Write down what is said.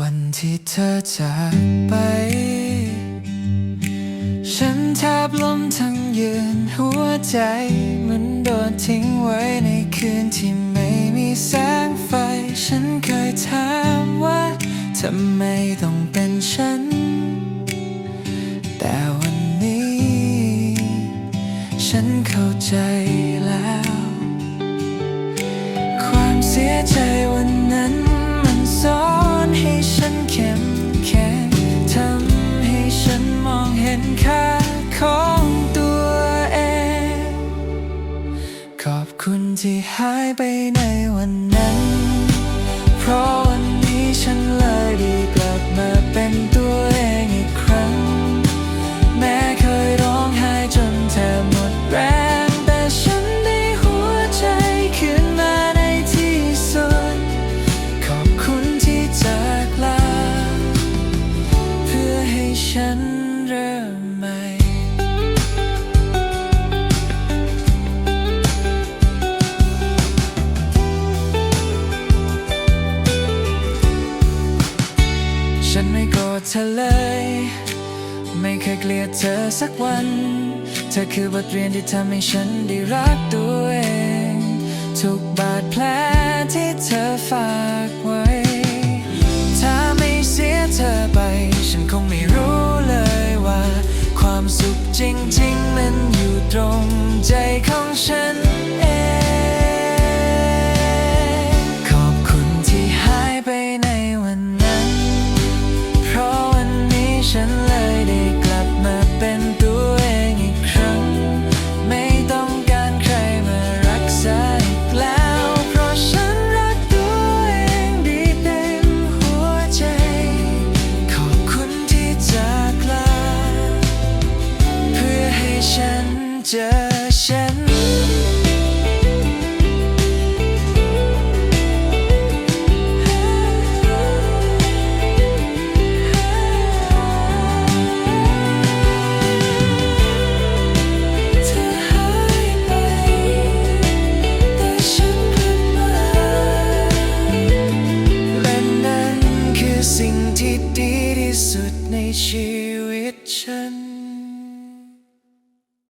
วันที่เธอจากไป ฉันแทบล้มทั้งยืนหัวใจเหมันโดนทิ้งไว้ในคืนที่ไม่มีแสงไฟ ฉันเคยถามว่าทำไมต้องเป็นฉัน แต่วันนี้ ฉันเข้าใจ ขอบคุณที่หายไปในวันนั้น เพราะวันนี้ฉันเลยได้กลับมาเป็นตัวเองอีกครั้ง แม้เคยร้องไห้จนแทบหมดแรง แต่ฉันได้หัวใจคืนมาในที่สุด ขอบคุณที่จากลา เพื่อให้ฉันเริ่ม ฉันไม่โกรธเธอเลย ไม่เคยเกลียดเธอสักวัน เธอคือบทเรียนที่ทำให้ฉันได้รักตัวเอง ทุกบาดแผลที่เธอฝากไว้ ถ้าไม่เสียเธอไป ฉันคงไม่รู้เลยว่า ความสุขจริงๆ มันอยู่ตรงใจของฉัน ในชีวิตฉัน